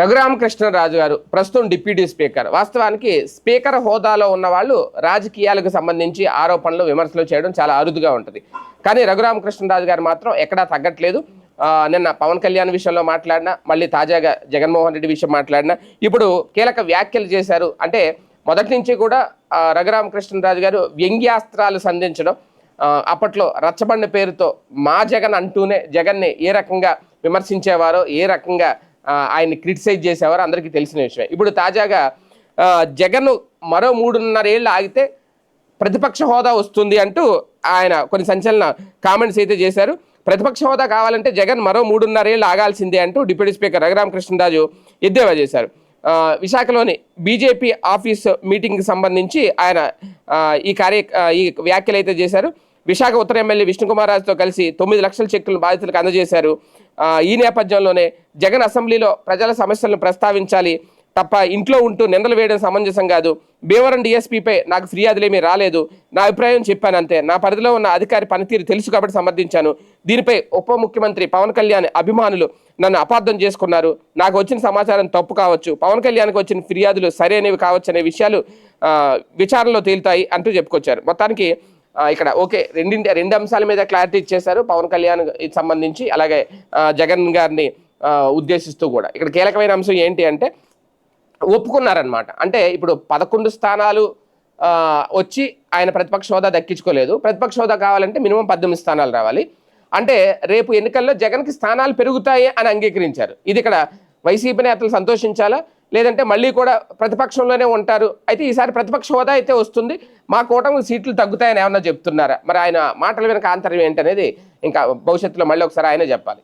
రఘురామకృష్ణరాజు గారు ప్రస్తుతం deputy speaker. వాస్తవానికి స్పీకర్ హోదాలో ఉన్న వాళ్ళు రాజకీయాలకు సంబంధించి ఆరోపణలు విమర్శలు చేయడం చాలా అరుదుగా ఉంటుంది. కానీ రఘురామకృష్ణరాజు గారు మాత్రం ఎక్కడా తగ్గట్లేదు. నిన్న పవన్ కళ్యాణ్ విషయంలో మాట్లాడినా మళ్ళీ తాజాగా జగన్మోహన్ రెడ్డి విషయం మాట్లాడినా ఇప్పుడు కీలక వ్యాఖ్యలు చేశారు. అంటే మొదటి నుంచి కూడా రఘురామకృష్ణరాజు గారు వ్యంగ్యాస్త్రాలు సంధించడం అప్పట్లో రచ్చబండ పేరుతో మా జగన్ అంటూనే జగన్ని ఏ రకంగా విమర్శించేవారో ఏ రకంగా ఆయన్ని క్రిటిసైజ్ చేసేవారు అందరికీ తెలిసిన విషయం ఇప్పుడు తాజాగా జగన్ మరో మూడున్నర ఏళ్ళు ఆగితే ప్రతిపక్ష హోదా వస్తుంది అంటూ ఆయన కొన్ని సంచలన కామెంట్స్ అయితే చేశారు. ప్రతిపక్ష హోదా కావాలంటే జగన్ మరో మూడున్నరేళ్ళు ఆగాల్సిందే అంటూ డిప్యూటీ స్పీకర్ రఘురామకృష్ణరాజు ఎద్దేవా చేశారు. విశాఖలోని బీజేపీ ఆఫీస్ మీటింగ్కి సంబంధించి ఆయన ఈ కార్య ఈ వ్యాఖ్యలు అయితే చేశారు. విశాఖ ఉత్తర ఎమ్మెల్యే విష్ణుకుమార్ రాజుతో కలిసి తొమ్మిది లక్షల చెక్కులు బాధితులకు అందజేశారు. ఈ నేపథ్యంలోనే జగన్ అసెంబ్లీలో ప్రజల సమస్యలను ప్రస్తావించాలి తప్ప ఇంట్లో ఉంటూ నిందలు వేయడం సమంజసం కాదు. భీమవరం డిఎస్పీపై నాకు ఫిర్యాదులేమీ రాలేదు. నా అభిప్రాయం చెప్పాను అంతే. నా పరిధిలో ఉన్న అధికారి పనితీరు తెలుసు కాబట్టి సమర్థించాను. దీనిపై ఉప ముఖ్యమంత్రి పవన్ కళ్యాణ్ అభిమానులు నన్ను అపార్థం చేసుకున్నారు. నాకు వచ్చిన సమాచారం తప్పు కావచ్చు. పవన్ కళ్యాణ్కి వచ్చిన ఫిర్యాదులు సరైనవి కావచ్చు అనే విషయాలు విచారణలో తేలుతాయి అంటూ చెప్పుకొచ్చారు. మొత్తానికి ఇక్కడ ఓకే రెండింటి రెండు అంశాల మీద క్లారిటీ ఇచ్చేశారు పవన్ కళ్యాణ్ సంబంధించి అలాగే జగన్ గారిని ఉద్దేశిస్తూ కూడా. ఇక్కడ కీలకమైన అంశం ఏంటి అంటే ఒప్పుకున్నారనమాట అంటే ఇప్పుడు పదకొండు స్థానాలు వచ్చి ఆయన ప్రతిపక్ష హోదా దక్కించుకోలేదు. ప్రతిపక్ష హోదా కావాలంటే మినిమం పద్దెనిమిది స్థానాలు రావాలి. అంటే రేపు ఎన్నికల్లో జగన్కి స్థానాలు పెరుగుతాయి అని అంగీకరించారు. ఇది ఇక్కడ వైసీపీ నేతలు సంతోషించాలా? లేదంటే మళ్ళీ కూడా ప్రతిపక్షంలోనే ఉంటారు. అయితే ఈసారి ప్రతిపక్ష హోదా అయితే వస్తుంది. మా కూటమి సీట్లు తగ్గుతాయని ఏమన్నా చెప్తున్నారా? మరి ఆయన మాటల వెనక ఆంతర్యం ఏంటనేది ఇంకా భవిష్యత్తులో మళ్ళీ ఒకసారి ఆయనే చెప్పాలి.